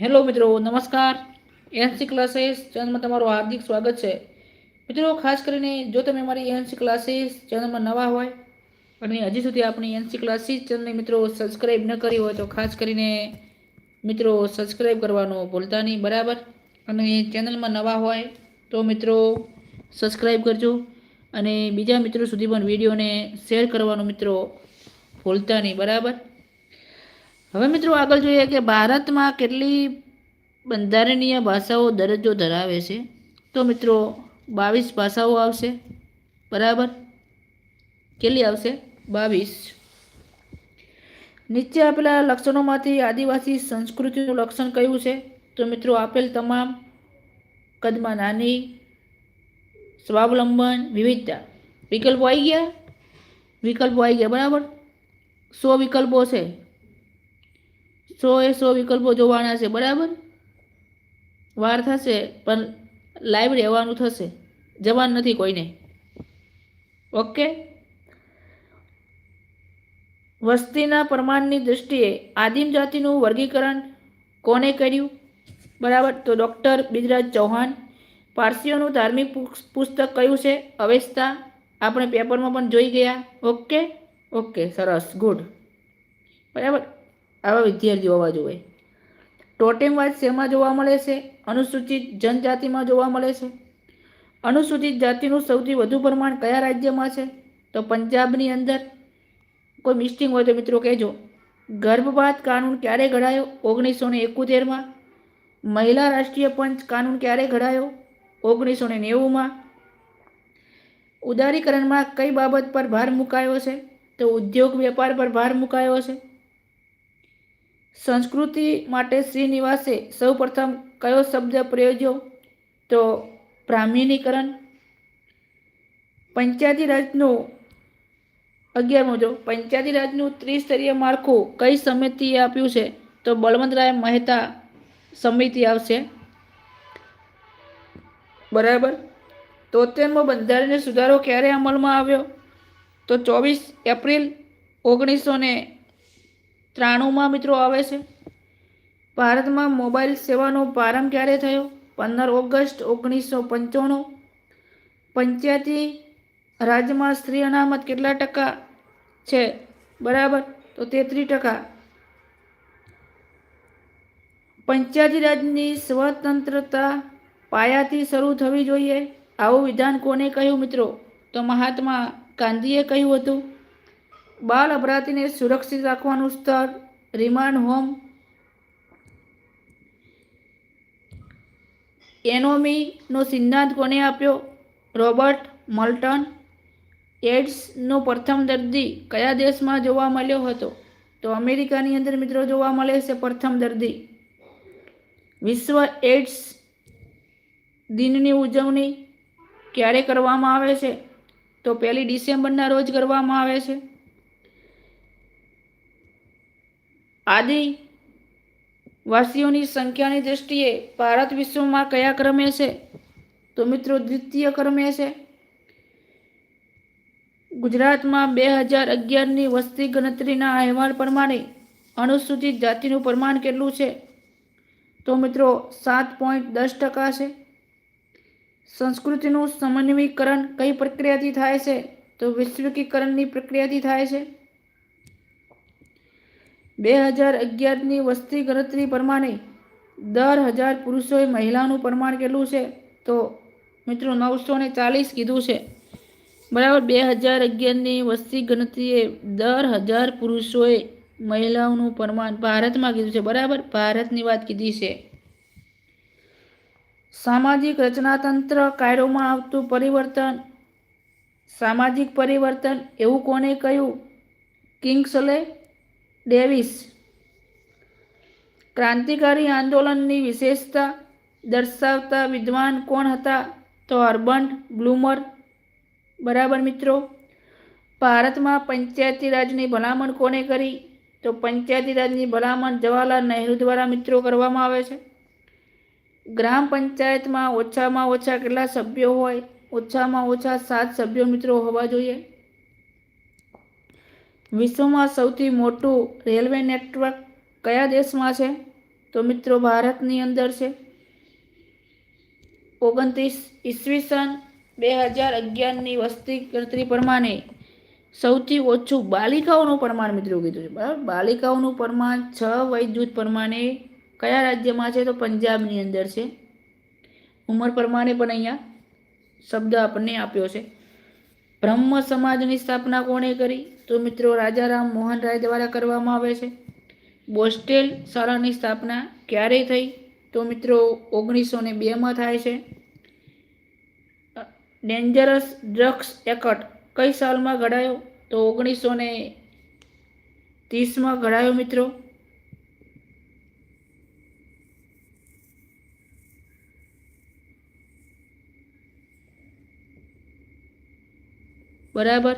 Hello મિત્રો, નમસ્કાર. NC classes ચેનલમાં તમારું હાર્દિક સ્વાગત છે. મિત્રો, ખાસ કરીને જો તમે મારી એનસી ક્લાસીસ ચેનલમાં નવા હોય અને હજી સુધી આપણી એનસી ક્લાસીસ ચેનલને મિત્રો સબસ્ક્રાઈબ ન કરી હોય તો ખાસ કરીને મિત્રો સબસ્ક્રાઈબ કરવાનું ભૂલતા નહીં, બરાબર? અને ચેનલમાં નવા હોય તો મિત્રો સબસ્ક્રાઈબ કરજો અને બીજા મિત્રો સુધી પણ વિડીયોને શેર કરવાનું મિત્રો ભૂલતા નહીં, બરાબર? હવે મિત્રો આગળ જોઈએ કે ભારતમાં કેટલી બંધારણીય ભાષાઓ દરજ્જો ધરાવે છે. તો મિત્રો બાવીસ ભાષાઓ આવશે. બરાબર? કેટલી આવશે? બાવીસ. નીચે આપેલા લક્ષણોમાંથી આદિવાસી સંસ્કૃતિનું લક્ષણ કયું છે? તો મિત્રો આપેલ તમામ કદમાં નાની, સ્વાવલંબન, વિવિધતા. વિકલ્પો આવી ગયા? વિકલ્પો આવી ગયા, બરાબર? સો વિકલ્પો છે. સો એ સો વિકલ્પો જોવાના છે, બરાબર? વાર થશે, પણ લાઈવ રહેવાનું થશે. જવાનું નથી કોઈને. ઓકે? વસ્તીના પ્રમાણની દૃષ્ટિએ આદિમ જાતિનું વર્ગીકરણ કોને કર્યું? બરાબર? તો ડૉક્ટર બિજરાજ ચૌહાણ. પારસીઓનું ધાર્મિક પુસ્તક કયું છે? અવેસ્તા. આપણે પેપરમાં પણ જોઈ ગયા. ઓકે? ઓકે, સરસ. ગુડ. બરાબર? આવા વિદ્યાર્થીઓ હોવા જોઈએ. ટોટેમવાદ શેમાં જોવા મળે છે? અનુસૂચિત જનજાતિમાં જોવા મળે છે? અનુસૂચિત જાતિનું સૌથી વધુ પ્રમાણ કયા રાજ્યમાં છે? તો પંજાબની અંદર કોઈ મિસ્ટિંગ હોય તો મિત્રો કહેજો. ગર્ભપાત કાનૂન ક્યારે ઘડાયો? ઓગણીસો ને એકોતેરમાં. મહિલા રાષ્ટ્રીય પંચ કાનૂન ક્યારે ઘડાયો? ઓગણીસો ને નેવુંમાં. ઉદારીકરણમાં કઈ બાબત પર ભાર મુકાયો છે? તો ઉદ્યોગ વેપાર પર ભાર મુકાયો છે. સંસ્કૃતિ માટે શ્રીનિવાસે સૌ પ્રથમ કયો શબ્દ પ્રયોજ્યો? તો બ્રાહ્મીનીકરણ પંચાયતી રાજનું અગિયારમો જો. પંચાયતી રાજનું ત્રિસ્તરીય માળખું કઈ સમિતિએ આપ્યું છે? તો બળવંતરાય મહેતા સમિતિ આવશે. બરાબર? તોતેરમો બંધારણીય સુધારો ક્યારે અમલમાં આવ્યો? તો ચોવીસ એપ્રિલ ઓગણીસો ત્રાણુંમાં મિત્રો આવે છે. ભારતમાં મોબાઈલ સેવાનો પ્રારંભ ક્યારે થયો? પંદર ઓગસ્ટ ઓગણીસો પંચાણું. પંચ્યાસી રાજ્યમાં સ્ત્રી અનામત કેટલા ટકા છે? બરાબર? તો તેત્રીસ ટકા. પંચાયતી રાજની સ્વતંત્રતા પાયાથી શરૂ થવી જોઈએ. આવું વિધાન કોને કહ્યું મિત્રો? તો મહાત્મા ગાંધીએ કહ્યું હતું. બાળ અપરાધીને સુરક્ષિત રાખવાનું સ્તર રિમાન્ડ હોમ એનોમીનો સિદ્ધાંત કોને આપ્યો? રોબર્ટ મલ્ટન એડ્સનો પ્રથમ દર્દી કયા દેશમાં જોવા મળ્યો હતો? તો અમેરિકાની અંદર મિત્રો જોવા મળે છે પ્રથમ દર્દી. વિશ્વ એડ્સ દિનની ઉજવણી ક્યારે કરવામાં આવે છે? તો પહેલી ડિસેમ્બરના રોજ કરવામાં આવે છે. આદિ વાસીઓની સંખ્યાની દ્રષ્ટિએ ભારત વિશ્વમાં કયા ક્રમે છે? તો મિત્રો, દ્વિતીય ક્રમે છે. ગુજરાતમાં બે હજાર અગિયારની વસ્તી ગણતરીના અહેવાલ પ્રમાણે અનુસૂચિત જાતિનું પ્રમાણ કેટલું છે? તો મિત્રો, સાત પોઈન્ટ દસ ટકા છે. સંસ્કૃતિનું સમન્વયીકરણ કઈ પ્રક્રિયાથી થાય છે? તો વૈશ્વિકીકરણની પ્રક્રિયાથી થાય છે. બે હજાર અગિયારની વસ્તી ગણતરી પ્રમાણે દર હજાર પુરુષોએ મહિલાનું પ્રમાણ કેટલું છે? તો મિત્રો નવસો ને ચાલીસ કીધું છે. બરાબર, બે હજાર અગિયારની વસ્તી ગણતરીએ દર હજાર પુરુષોએ મહિલાઓનું પ્રમાણ ભારતમાં કીધું છે. બરાબર, ભારતની વાત કીધી છે. સામાજિક રચનાતંત્ર કાયદોમાં આવતું પરિવર્તન, સામાજિક પરિવર્તન એવું કોને કહ્યું? Kingsley Davis. ક્રાંતિકારી આંદોલનની વિશેષતા દર્શાવતા વિદ્વાન કોણ હતા તો અર્બન બ્લુમર. બરાબર મિત્રો? ભારતમાં પંચાયતી રાજની ભલામણ કોને કરી? તો પંચાયતી રાજની ભલામણ જવાહરલાલ નહેરુ દ્વારા મિત્રો કરવામાં આવે છે. ગ્રામ પંચાયતમાં ઓછામાં ઓછા કેટલા સભ્યો હોય? ઓછામાં ઓછા સાત સભ્યો મિત્રો હોવા જોઈએ. વિશ્વમાં સૌથી મોટું રેલવે નેટવર્ક કયા દેશમાં છે? તો મિત્રો ભારતની અંદર છે. ઓગણત્રીસ ઈસવીસન બે હજાર અગિયારની વસ્તી ગણતરી પ્રમાણે સૌથી ઓછું બાલિકાઓનું પ્રમાણ મિત્રો કીધું છે. બરાબર? બાલિકાઓનું પ્રમાણ છ જૂથ પ્રમાણે કયા રાજ્યમાં છે? તો પંજાબની અંદર છે. ઉંમર પ્રમાણે પણ અહીંયા શબ્દ આપણને આપ્યો છે. બ્રહ્મ સમાજની સ્થાપના કોણે કરી? તો મિત્રો રાજારામ મોહન રાય દ્વારા કરવામાં આવે છે. બોસ્ટેલ શાળાની સ્થાપના ક્યારે થઈ? તો મિત્રો ઓગણીસો ને બેમાં થાય છે. ડેન્જરસ ડ્રગ્સ એક્ટ કઈ સાલમાં ઘડાયો? તો ઓગણીસો ને ત્રીસમાં ઘડાયો મિત્રો. બરાબર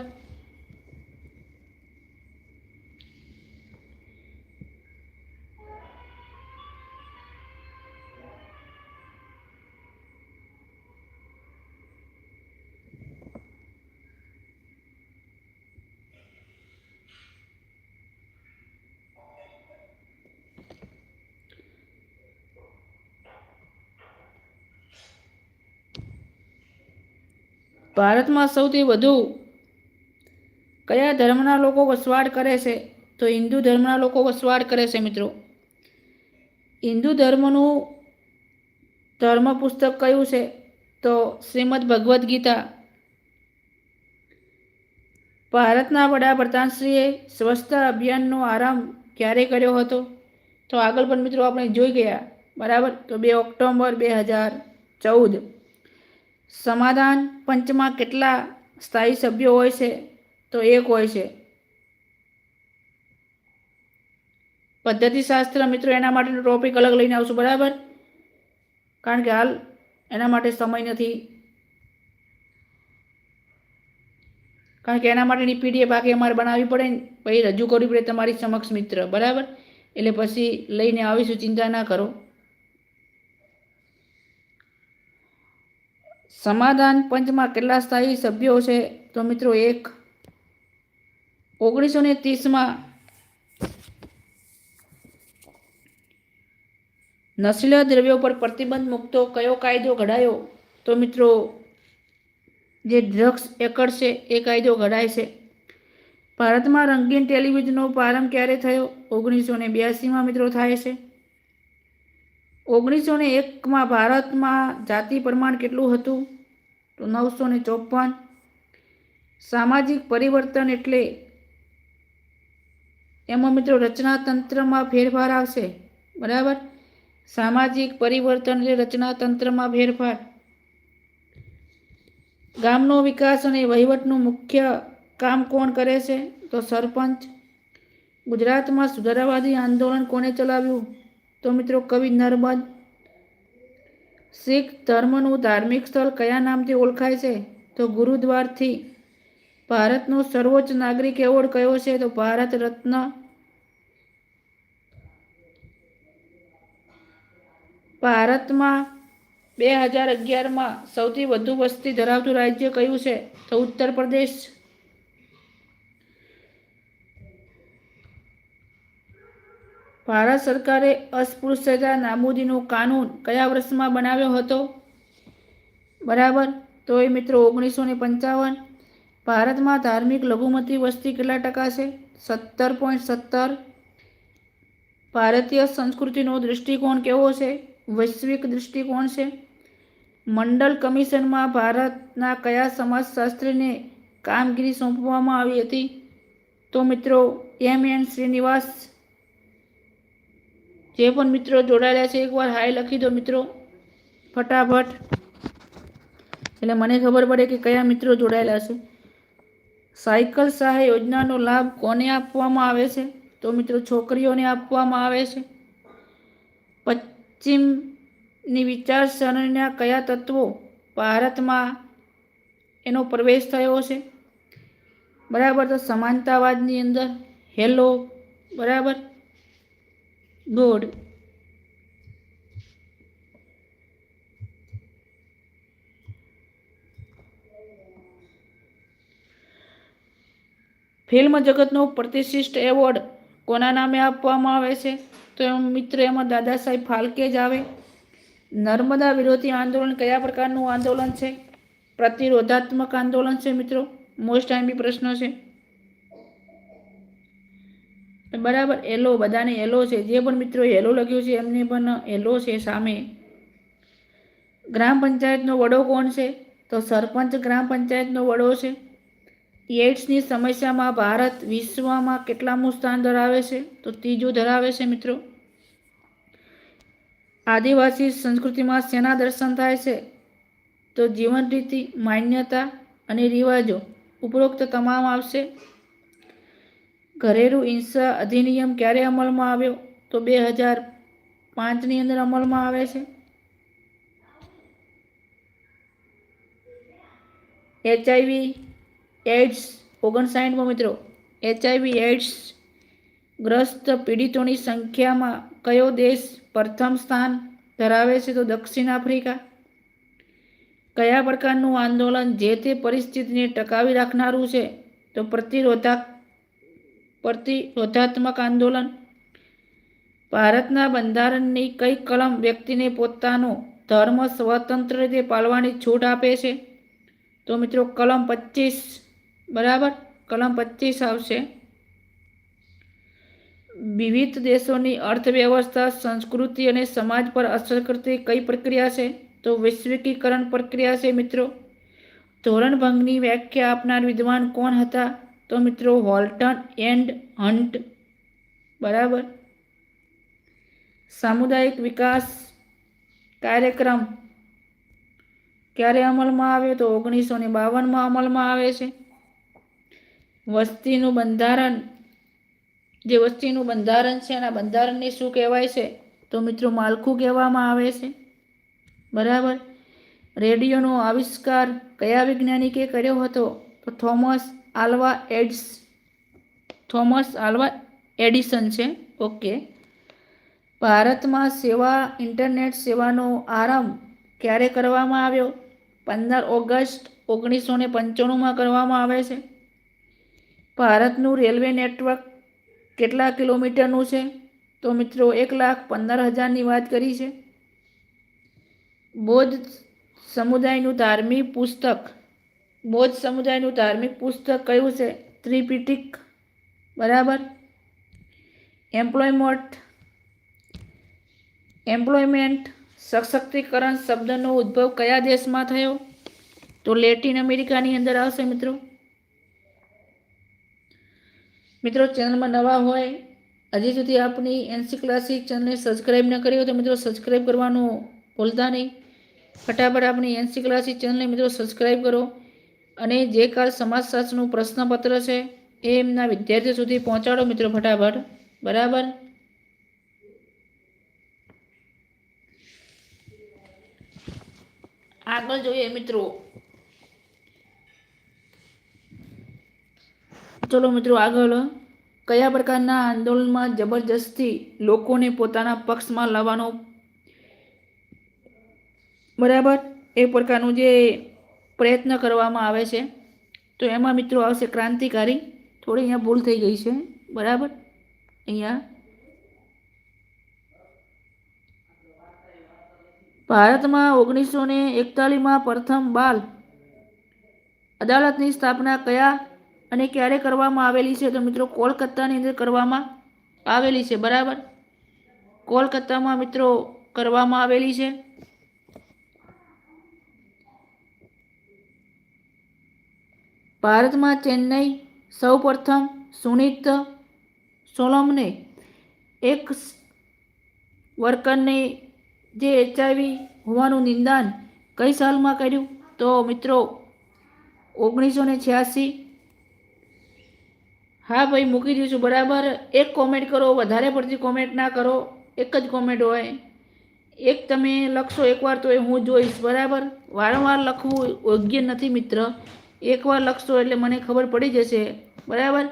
ભારતમાં સૌથી વધુ કયા ધર્મના લોકો વસવાટ કરે છે? તો હિન્દુ ધર્મના લોકો વસવાટ કરે છે, મિત્રો. હિન્દુ ધર્મનું ધર્મ પુસ્તક કયું છે? તો શ્રીમદ ભગવદ્ ગીતા. ભારતના વડાપ્રધાનશ્રીએ સ્વચ્છતા અભિયાનનો આરંભ ક્યારે કર્યો હતો? તો આગળ પણ મિત્રો આપણે જોઈ ગયા, બરાબર? તો બે ઓક્ટોબર બે હજાર ચૌદ. સમાધાન પંચમાં કેટલા સ્થાયી સભ્યો હોય છે? તો એક હોય છે. પદ્ધતિશાસ્ત્ર મિત્રો, એના માટેનો ટોપિક અલગ લઈને આવશું, બરાબર? કારણ કે હાલ એના માટે સમય નથી. કારણ કે એના માટેની પીડીએફ બાકી અમારે બનાવવી પડે ને, પછી રજૂ કરવી પડે તમારી સમક્ષ મિત્ર, બરાબર? એટલે પછી લઈને આવીશું, ચિંતા ના કરો. સમાધાન પંચમાં કેટલા સ્થાયી સભ્યો છે? તો મિત્રો, એક ઓગણીસો ને ત્રીસમાં નશીલા દ્રવ્યો પર પ્રતિબંધ મૂકતો કયો કાયદો ઘડાયો? તો મિત્રો, જે ડ્રગ્સ એકડ છે એ કાયદો ઘડાય છે ભારતમાં રંગીન ટેલિવિઝનનો પ્રારંભ ક્યારે થયો? ઓગણીસો ને બ્યાસીમાં મિત્રો થાય છે. ઓગણીસો ને એકમાં ભારતમાં જાતિ પ્રમાણ કેટલું હતું? તો નવસો ને ચોપન સામાજિક પરિવર્તન એટલે એમાં મિત્રો રચનાતંત્રમાં ફેરફાર આવશે. બરાબર? સામાજિક પરિવર્તન એટલે રચનાતંત્રમાં ફેરફાર. ગામનો વિકાસ અને વહીવટનું મુખ્ય કામ કોણ કરે છે? તો સરપંચ. ગુજરાતમાં સુધારાવાદી આંદોલન કોણે ચલાવ્યું? તો મિત્રો કવિ નર્મદ શીખ ધર્મનું ધાર્મિક સ્થળ કયા નામથી ઓળખાય છે? તો ગુરુદ્વારથી. ભારતનો સર્વોચ્ચ નાગરિક એવોર્ડ કયો છે? તો ભારત રત્ન ભારતમાં બે હજાર અગિયારમાં સૌથી વધુ વસ્તી ધરાવતું રાજ્ય કયું છે? તો ઉત્તર પ્રદેશ. ભારત સરકારે અસ્પૃશ્યતા નાબૂદીનો કાનૂન કયા વર્ષમાં બનાવ્યો હતો? બરાબર? તો એ મિત્રો ઓગણીસો ને પંચાવન ભારતમાં ધાર્મિક લઘુમતી વસ્તી કેટલા ટકા છે? સત્તર પોઈન્ટ સત્તર. ભારતીય સંસ્કૃતિનો દૃષ્ટિકોણ કેવો છે? વૈશ્વિક દૃષ્ટિકોણ છે. મંડલ કમિશનમાં ભારતના કયા સમાજશાસ્ત્રીને કામગીરી સોંપવામાં આવી હતી? તો મિત્રો, એમ એન શ્રીનિવાસ જે પણ મિત્રો જોડાયેલા છે, એકવાર હાય લખી દો મિત્રો. ફટાફટ. એટલે મને ખબર પડે કે કયા મિત્રો જોડાયેલા છે. સાયકલ સહાય યોજનાનો લાભ કોને આપવામાં આવે છે? તો મિત્રો, છોકરીઓને આપવામાં આવે છે. પશ્ચિમની વિચારસરણીના કયા તત્વો ભારતમાં એનો પ્રવેશ થયો છે? બરાબર, તો સમાનતાવાદની અંદર હેલો, બરાબર? ગુડ. ફિલ્મ જગતનો પ્રતિષ્ઠિત એવોર્ડ કોના નામે આપવામાં આવે છે? તો મિત્ર એમાં દાદા સાહેબ ફાલ્કે જ આવે. નર્મદા વિરોધી આંદોલન કયા પ્રકારનું આંદોલન છે? પ્રતિરોધાત્મક આંદોલન છે મિત્રો? મોસ્ટ આઈમ્પી પ્રશ્ન છે. બરાબર એલો બધાને એલો છે. જે પણ મિત્રો એલો લખ્યું છે, એમને પણ એલો છે સામે. ગ્રામ પંચાયતનો વડો કોણ છે? તો સરપંચ ગ્રામ પંચાયતનો વડો છે. એઇડ્સની સમસ્યામાં ભારત વિશ્વમાં કેટલામું સ્થાન ધરાવે છે? તો ત્રીજું ધરાવે છે મિત્રો. આદિવાસી સંસ્કૃતિમાં શેના દર્શન થાય છે? તો જીવન રીતિ માન્યતા અને રિવાજો ઉપરોક્ત તમામ આવશે. ઘરેલું હિંસા અધિનિયમ ક્યારે અમલમાં આવ્યો? તો બે હજાર પાંચની અંદર અમલમાં આવે છે. એચઆઈવી એડ્સ ઓગણસાઠમાં મિત્રો એચઆઈવી એડ્સ ગ્રસ્ત પીડિતોની સંખ્યામાં કયો દેશ પ્રથમ સ્થાન ધરાવે છે તો દક્ષિણ આફ્રિકા? કયા પ્રકારનું આંદોલન જે તે પરિસ્થિતિને ટકાવી રાખનારું છે તો પ્રતિરોધક પ્રતિરોધાત્મક આંદોલન? ભારતના બંધારણની કઈ કલમ વ્યક્તિને પોતાનો ધર્મ સ્વતંત્ર રીતે પાળવાની છૂટ આપે છે? તો મિત્રો, કલમ પચીસ બરાબર? કલમ પચીસ આવશે. વિવિધ દેશોની અર્થવ્યવસ્થા, સંસ્કૃતિ અને સમાજ પર અસર કરતી કઈ પ્રક્રિયા છે? તો વૈશ્વિકીકરણ પ્રક્રિયા છે મિત્રો. ધોરણભંગની વ્યાખ્યા આપનાર વિદ્વાન કોણ હતા? તો મિત્રો હોલ્ટન એન્ડ હન્ટ. બરાબર? સામુદાયિક વિકાસ કાર્યક્રમ. ક્યારે અમલમાં આવ્યો? તો ઓગણીસો ને બાવનમાં અમલમાં આવે છે. વસ્તીનું બંધારણ, જે વસ્તીનું બંધારણ છે એના બંધારણને શું કહેવાય છે? તો મિત્રો માળખું કહેવામાં આવે છે. બરાબર? રેડિયોનો આવિષ્કાર કયા વૈજ્ઞાનિકે કર્યો હતો? તો થોમસ આલ્વા એડ્સ, થોમસ આલ્વા એડિસન છે. ઓકે. ભારતમાં સેવા, ઇન્ટરનેટ સેવાનો આરંભ ક્યારે કરવામાં આવ્યો? પંદર ઓગસ્ટ ઓગણીસો પંચાણુંમાં કરવામાં આવે છે. ભારતનું રેલવે નેટવર્ક કેટલા કિલોમીટરનું છે? તો મિત્રો, એક લાખ પંદર હજારની વાત કરી છે. બૌદ્ધ સમુદાયનું ધાર્મિક પુસ્તક, બૌદ્ધ સમુદાયનું ધાર્મિક પુસ્તક કયું છે? ત્રિપિટિક, બરાબર? એમ્પ્લોયમેન્ટ એમ્પ્લોયમેન્ટ, સશક્તિકરણ શબ્દનો ઉદ્ભવ કયા દેશમાં થયો? તો લેટિન અમેરિકાની અંદર આવશે મિત્રો. મિત્રો ચેનલમાં નવા હોય, હજી સુધી આપની એનસી ક્લાસિક ચેનલને સબસ્ક્રાઈબ ન કરી હોય તો મિત્રો સબસ્ક્રાઈબ કરવાનું ભૂલતા નહીં. ફટાફટ આપણી એનસી ક્લાસિક ચેનલને મિત્રો સબસ્ક્રાઈબ કરો. અને જે કાલ સમાજશાસ્ત્રનું પ્રશ્નપત્ર છે, એ એમના વિદ્યાર્થીઓ સુધી પહોંચાડો મિત્રો ફટાફટ. બરાબર? આગળ જોઈએ મિત્રો. ચલો મિત્રો આગળ. કયા પ્રકારના આંદોલનમાં જબરજસ્તી લોકોને પોતાના પક્ષમાં લાવવાનો? બરાબર? એ પ્રકારનું જે પ્રયત્ન કરવામાં આવે છે. તો એમાં મિત્રો આવશે ક્રાંતિકારી. થોડી અહીંયા ભૂલ થઈ ગઈ છે. બરાબર? અહીંયા. ભારતમાં ઓગણીસો ને એકતાલીસમાં પ્રથમ બાલ અદાલતની સ્થાપના કયા અને ક્યારે કરવામાં આવેલી છે તો મિત્રો કોલકાતાની અંદર કરવામાં આવેલી છે, બરાબર? કોલકાતામાં મિત્રો કરવામાં આવેલી છે. ભારતમાં ચેન્નઈ સૌ પ્રથમ સુનિત સોલમને એક વર્કરને જે એચઆઈવી હોવાનું નિદાન કઈ સાલમાં કર્યું? તો મિત્રો ઓગણીસો ને છ્યાસી હા ભાઈ, મૂકી દઈશું બરાબર. એક કોમેન્ટ કરો, વધારે પડતી કોમેન્ટ ના કરો. એક જ કોમેન્ટ હોય. એક તમે લખશો, એકવાર તો એ હું જોઈશ, બરાબર? વારંવાર લખવું યોગ્ય નથી મિત્ર. એકવાર લખશો એટલે મને ખબર પડી જશે, બરાબર?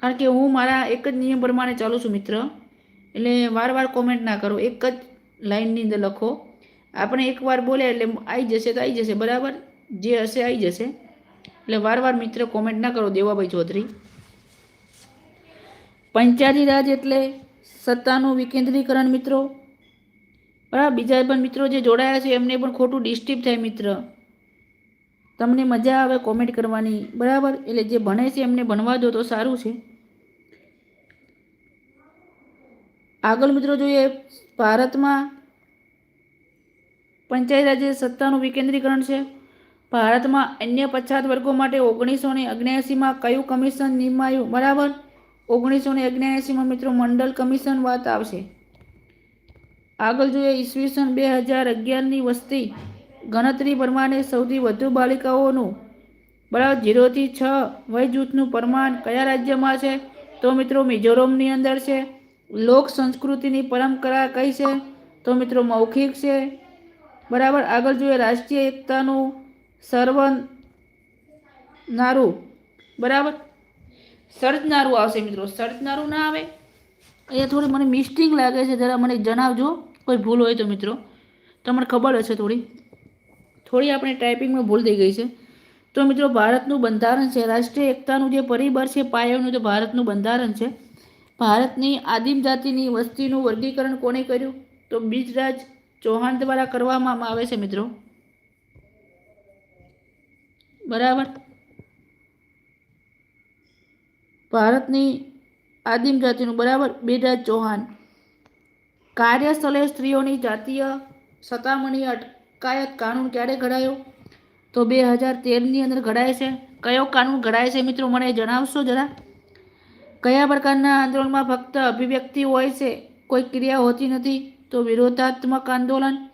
કારણ કે હું મારા એક જ નિયમ પ્રમાણે ચાલું છું મિત્ર. એટલે વાર વાર કોમેન્ટ ના કરો, એક જ લાઇનની અંદર લખો. આપણે એકવાર બોલ્યા એટલે આવી જશે તો આવી જશે, બરાબર? જે હશે આવી જશે. એટલે વાર વાર મિત્ર કોમેન્ટ ના કરો, દેવાભાઈ ચૌધરી. પંચાયતી રાજ એટલે સત્તાનું વિકેન્દ્રીકરણ મિત્રો. બરાબર? બીજા પણ મિત્રો જે જોડાયા છે, એમને પણ ખોટું ડિસ્ટર્બ થાય મિત્ર. તમને મજા આવે કોમેન્ટ કરવાની. બરાબર? એટલે જે ભણે છે, એમને ભણવા દો તો સારું છે. આગળ મિત્રો જોઈએ, ભારતમાં પંચાયત રાજ્ય સત્તાનું વિકેન્દ્રીકરણ છે. ભારતમાં અન્ય પછાત વર્ગો માટે ઓગણીસો ને અગ્યાસીમાં કયું કમિશન નિમાયું? બરાબર. ઓગણીસો ને અગ્યાસીમાં મિત્રો મંડળ કમિશન વાત આવશે. આગળ જોઈએ ઈસવીસન બે હજાર અગિયારની વસ્તી. ગણતરી પ્રમાણે સૌથી વધુ બાલિકાઓનું, બરાબર જીરોથી છ વય જૂથનું પ્રમાણ કયા રાજ્યમાં છે? તો મિત્રો મિઝોરમની અંદર છે. લોક સંસ્કૃતિની પરંપરા કઈ છે? તો મિત્રો મૌખિક છે. બરાબર. આગળ જોઈએ રાષ્ટ્રીય એકતાનું સર્વનારું બરાબર? સર્જનારું આવશે મિત્રો. સર્જનારું ના આવે. એ થોડી મને મિસ્ટેક લાગે છે. જરા મને જણાવજો. કોઈ ભૂલ હોય તો મિત્રો. તમને ખબર હશે થોડી. થોડી આપણે ટાઈપિંગમાં ભૂલ થઈ ગઈ છે. તો મિત્રો, ભારતનું બંધારણ છે. રાષ્ટ્રીય એકતાનું જે પરિબળ છે, પાયાનું તો ભારતનું બંધારણ છે. ભારતની આદિમ જાતિની વસ્તીનું વર્ગીકરણ કોણે કર્યું? તો બીજરાજ ચૌહાણ દ્વારા કરવામાં આવે છે, મિત્રો. બરાબર? ભારતની આદિમ જાતિનું બરાબર? બેદાજ ચૌહાણ. કાર્યસ્થળે સ્ત્રીઓની જાતીય સતામણી અટકાયત કાનૂન ક્યારે ઘડાયો? તો બે હજાર તેરની અંદર ઘડાય છે. કયો કાનૂન ઘડાય છે મિત્રો, મને જણાવશો જરા? કયા પ્રકારના આંદોલનમાં ફક્ત અભિવ્યક્તિ હોય છે? કોઈ ક્રિયા હોતી નથી તો વિરોધાત્મક આંદોલન?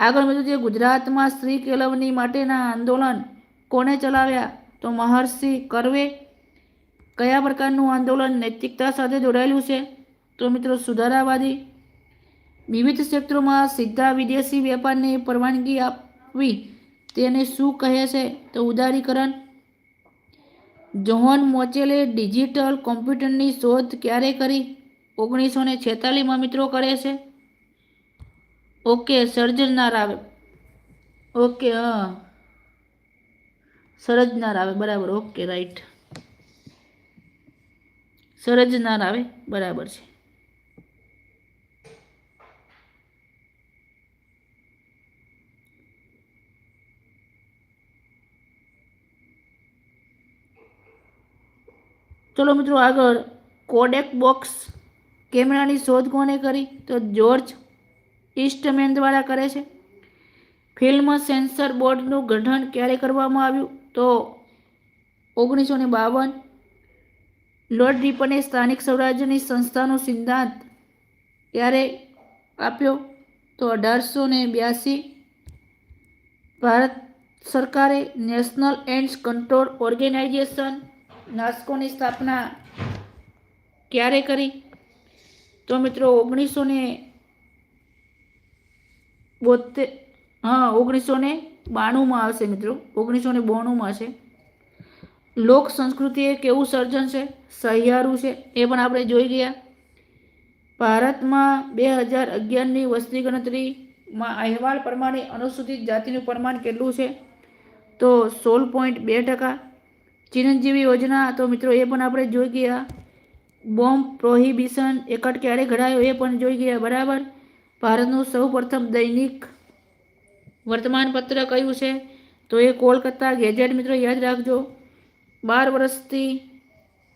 આગળ મિત્રો જે ગુજરાતમાં સ્ત્રી કેળવણી માટેના આંદોલન કોણે ચલાવ્યા? તો મહર્ષિ કરવે કયા પ્રકારનું આંદોલન નૈતિકતા સાથે જોડાયેલું છે? તો મિત્રો સુધારાવાદી વિવિધ ક્ષેત્રોમાં સીધા વિદેશી વેપારને પરવાનગી આપવી તેને શું કહે છે? તો ઉદારીકરણ. જોહન મોચેલે ડિજિટલ કોમ્પ્યુટરની શોધ ક્યારે કરી? ઓગણીસો ને છેતાલીસમાં મિત્રો કરે છે. ઓકે, સર્જનાર આવે. ઓકે, હા. સર્જનાર આવે, બરાબર. Okay, right. સર્જનાર આવે, બરાબર છે. ચલો મિત્રો આગળ. કોડેક બોક્સ કેમેરાની શોધ કોને કરી? તો જોર્જ ઈસ્ટમેન દ્વારા કરે છે. ફિલ્મ સેન્સર બોર્ડનું ગઠન ક્યારે કરવામાં આવ્યું? તો ઓગણીસો ને બાવન, લોર્ડ રિપને સ્થાનિક સ્વરાજ્યની સંસ્થાનો સિદ્ધાંત ક્યારે આપ્યો? તો અઢારસો ને બ્યાસી, ભારત સરકારે નેશનલ એન્ડ કંટ્રોલ ઓર્ગેનાઇઝેશન નાસ્કોની સ્થાપના ક્યારે કરી? તો મિત્રો, ઓગણીસો ને બોતેર હા, ઓગણીસો ને બાણુંમાં આવશે મિત્રો. ઓગણીસો ને બોણુંમાં છે. લોક સંસ્કૃતિ એ કેવું સર્જન છે, સહિયારું છે, એ પણ આપણે જોઈ ગયા. ભારતમાં બે હજાર અગિયારની વસ્તી ગણતરીમાં અહેવાલ પ્રમાણે અનુસૂચિત જાતિનું પ્રમાણ કેટલું છે? તો સોળ પોઈન્ટ બે ટકા. ચિરંજીવી યોજના, તો મિત્રો એ પણ આપણે જોઈ ગયા. બોમ્બ પ્રોહિબિશન એકટ ક્યારે ઘડાયો એ પણ જોઈ ગયા, બરાબર? ભારતનું સૌ પ્રથમ દૈનિક વર્તમાનપત્ર કયું છે? તો એ કોલકાતા ગેજેટ મિત્રો યાદ રાખજો. બાર વર્ષથી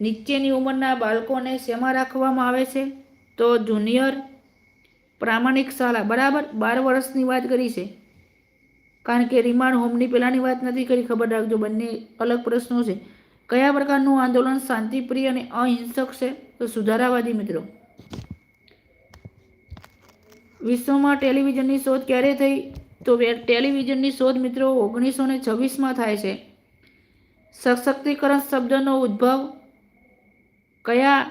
નીચેની ઉંમરના બાળકોને શેમાં રાખવામાં આવે છે? તો જુનિયર પ્રામાણિક શાળા, બરાબર? બાર વર્ષની વાત કરી છે. કારણ કે રિમાન્ડ હોમની પહેલાંની વાત નથી કરી, ખબર રાખજો. બંને અલગ પ્રશ્નો છે. કયા પ્રકારનું આંદોલન શાંતિપ્રિય અને અહિંસક છે? તો સુધારાવાદી મિત્રો. વિશ્વમાં ટેલિવિઝનની શોધ ક્યારે થઈ? તો ટેલિવિઝનની શોધ મિત્રો ઓગણીસો ને છવ્વીસમાં થાય છે. સશક્તિકરણ શબ્દનો ઉદ્ભવ કયા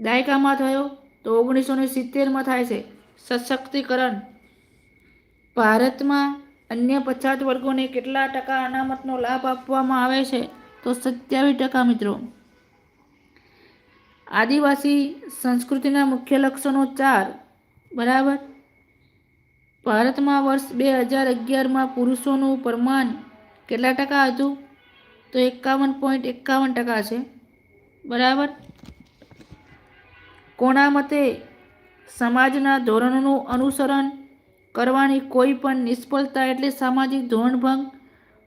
દાયકામાં થયો? તો ઓગણીસો ને સિત્તેરમાં થાય છે. સશક્તિકરણ ભારતમાં અન્ય પછાત વર્ગોને કેટલા ટકા અનામતનો લાભ આપવામાં આવે છે? તો સત્યાવીસ ટકા મિત્રો. આદિવાસી સંસ્કૃતિના મુખ્ય લક્ષણો ચાર. બરાબર? ભારતમાં વર્ષ બે હજાર અગિયારમાં પુરુષોનું પ્રમાણ કેટલા ટકા હતું? તો એકાવન પોઈન્ટ એકાવન ટકા છે. બરાબર? કોના મતે સમાજના ધોરણોનું અનુસરણ કરવાની કોઈ પણ નિષ્ફળતા એટલે સામાજિક ધોરણભંગ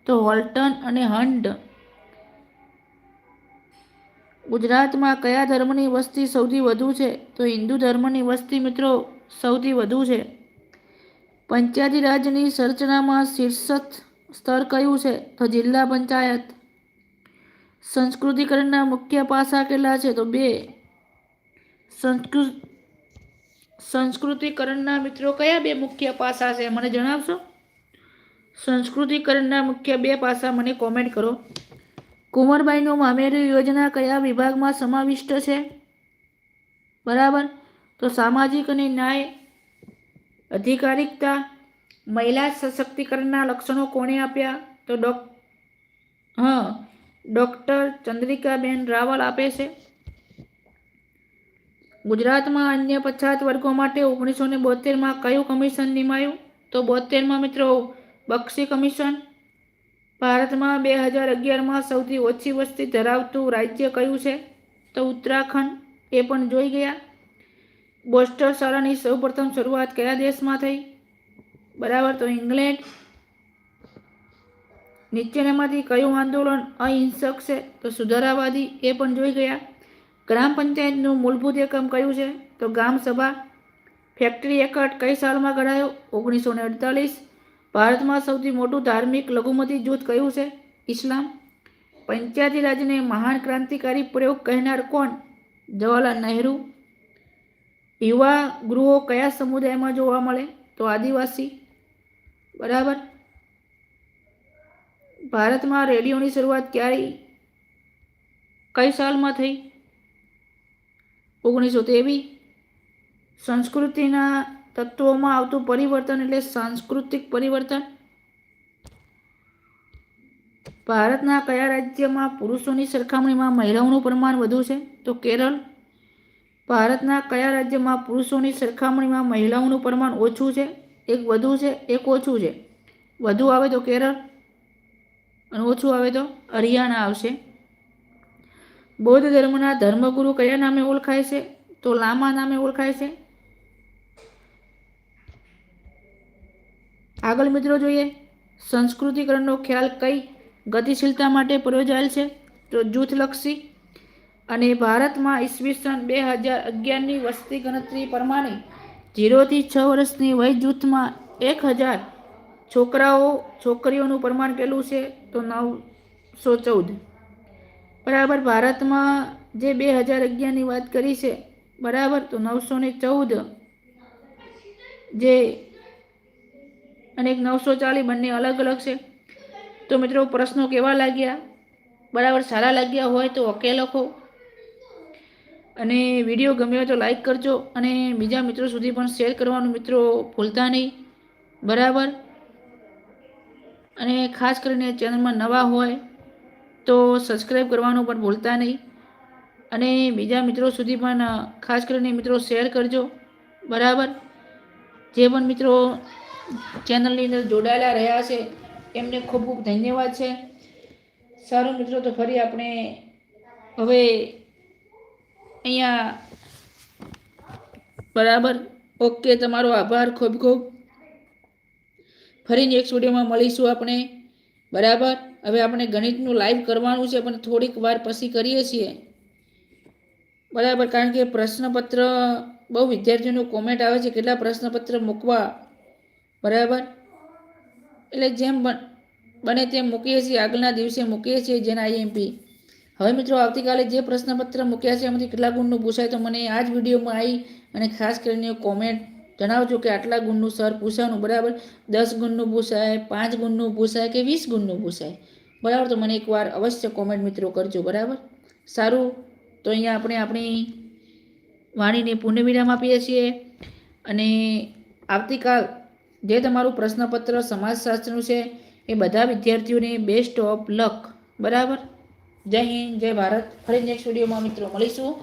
તો હોલ્ટન અને હંડ. ગુજરાતમાં કયા ધર્મની વસ્તી સૌથી વધુ છે? તો હિન્દુ ધર્મની વસ્તી મિત્રો સૌથી વધુ છે. પંચાયતી રાજની સંરચનામાં શીર્ષક સ્તર કયું છે તો જિલ્લા પંચાયત. સંસ્કૃતિકરણના મુખ્ય પાસા કેટલા છે તો બે. સંસ્કૃત સંસ્કૃતિકરણના મિત્રો કયા બે મુખ્ય પાસા છે મને જણાવશો? સંસ્કૃતિકરણના મુખ્ય બે પાસા મને કોમેન્ટ કરો. કુંવરબાઈનું મામેરું યોજના કયા વિભાગમાં સમાવિષ્ટ છે? બરાબર? તો સામાજિક અને ન્યાય અધિકારિકતા, મહિલા સશક્તિકરણના લક્ષણો કોણે આપ્યા? તો ડોક, હા, ડૉક્ટર ચંદ્રિકાબેન રાવલ આપે છે. ગુજરાતમાં અન્ય પછાત વર્ગો માટે ઓગણીસો ને બોતેરમાં કયું કમિશન નિમાયું? તો બોતેરમાં મિત્રો, બક્ષી કમિશન. ભારતમાં બે હજાર અગિયારમાં સૌથી ઓછી વસ્તી ધરાવતું રાજ્ય કયું છે? તો ઉત્તરાખંડ, એ પણ જોઈ ગયા. બોસ્ટર શાળાની સૌપ્રથમ શરૂઆત કયા દેશમાં થઈ? બરાબર, તો ઇંગ્લેન્ડ. નીચેનામાંથી કયું આંદોલન અહિંસક છે? તો સુધારાવાદી એ પણ જોઈ ગયા. ગ્રામ પંચાયતનું મૂળભૂત એકમ કયું છે? તો ગામ સભા. ફેક્ટરી એકટ કઈ સાલમાં ઘડાયો? ઓગણીસો ને અડતાલીસ. ભારતમાં સૌથી મોટું ધાર્મિક લઘુમતી જૂથ કયું છે? ઇસ્લામ. પંચાયતી રાજને મહાન ક્રાંતિકારી પ્રયોગ કહેનાર કોણ? જવાહરલાલ નહેરુ. યુવા ગૃહો કયા સમુદાયમાં જોવા મળે? તો આદિવાસી. બરાબર? ભારતમાં રેડિયોની શરૂઆત ક્યારે? કઈ સાલમાં થઈ? ઓગણીસો ત્રેવીસ સંસ્કૃતિના તત્વોમાં આવતું પરિવર્તન એટલે સાંસ્કૃતિક પરિવર્તન. ભારતના કયા રાજ્યમાં પુરુષોની સરખામણીમાં મહિલાઓનું પ્રમાણ વધુ છે? તો કેરળ. ભારતના કયા રાજ્યમાં પુરુષોની સરખામણીમાં મહિલાઓનું પ્રમાણ ઓછું છે? એક વધુ છે, એક ઓછું છે. વધુ આવે તો કેરળ અને ઓછું આવે તો હરિયાણા આવશે. બૌદ્ધ ધર્મના ધર્મગુરુ કયા નામે ઓળખાય છે? તો લામા નામે ઓળખાય છે. આગળ મિત્રો જોઈએ, સંસ્કૃતિકરણનો ખ્યાલ કઈ ગતિશીલતા માટે પ્રયોજાયેલ છે? તો જૂથલક્ષી અને ભારતમાં ઈસવીસન બે હજાર અગિયારની વસ્તી ગણતરી પ્રમાણે જીરોથી છ વર્ષની વય જૂથમાં એક હજાર છોકરાઓ છોકરીઓનું પ્રમાણ કેટલું છે? તો નવસો ચૌદ. બરાબર, ભારતમાં જે બે હજાર અગિયારની વાત કરી છે, બરાબર? તો નવસો ને ચૌદ જે અને એક નવસો ચાલીસ બંને અલગ અલગ છે. તો મિત્રો, પ્રશ્નો કેવા લાગ્યા? બરાબર, સારા લાગ્યા હોય તો ઓકે લખો. અને વીડિયો ગમ્યો તો લાઈક કરજો અને બીજા મિત્રો સુધી પણ શેર કરવાનું મિત્રો ભૂલતા નહીં. બરાબર? અને ખાસ કરીને ચેનલમાં નવા હોય તો સબસ્ક્રાઈબ કરવાનું પણ ભૂલતા નહીં. અને બીજા મિત્રો સુધી પણ ખાસ કરીને મિત્રો શેર કરજો. બરાબર? જે પણ મિત્રો ચેનલની અંદર જોડાયેલા રહ્યા છે, એમને ખૂબ ખૂબ ધન્યવાદ છે. સારું મિત્રો, તો ફરી આપણે હવે અહીંયા બરાબર. ઓકે, તમારો આભાર. ખૂબ ખૂબ. ફરી નેક્સ્ટ વિડીયોમાં મળીશું આપણે. બરાબર? હવે આપણે ગણિતનું લાઈવ કરવાનું છે, પણ થોડીક વાર પછી કરીએ છીએ. બરાબર? કારણ કે પ્રશ્નપત્ર, બહુ વિદ્યાર્થીઓનું કોમેન્ટ આવે છે, કેટલા પ્રશ્નપત્ર મૂકવા? બરાબર? એટલે જેમ બને તેમ મૂકીએ છીએ, આગળના દિવસે મૂકીએ છીએ, જેના આઈએમપી. હવે મિત્રો આવતીકાલે જે પ્રશ્નપત્ર મૂક્યા છે, એમાંથી કેટલા ગુણનું પૂછાય તો મને આ જ વિડીયોમાં આવી અને ખાસ કરીને કોમેન્ટ જણાવજો કે આટલા ગુણનું સર પૂછાનું, બરાબર? દસ ગુણનું પૂછાય, પાંચ ગુણનું પૂછાય કે વીસ ગુણનું પૂછાય? બરાબર? તો મને એકવાર અવશ્ય કોમેન્ટ મિત્રો કરજો, બરાબર? સારું, તો અહીંયા આપણે આપણી વાણીને પુનઃવિરામ આપીએ છીએ અને આવતીકાલ જે તમારું પ્રશ્નપત્ર સમાજશાસ્ત્રનું છે, એ બધા વિદ્યાર્થીઓને બેસ્ટ ઓફ લક બરાબર? જય હિન્દ જય ભારત. ફરી નેક્સ્ટ વિડીયોમાં મિત્રો મળીશું.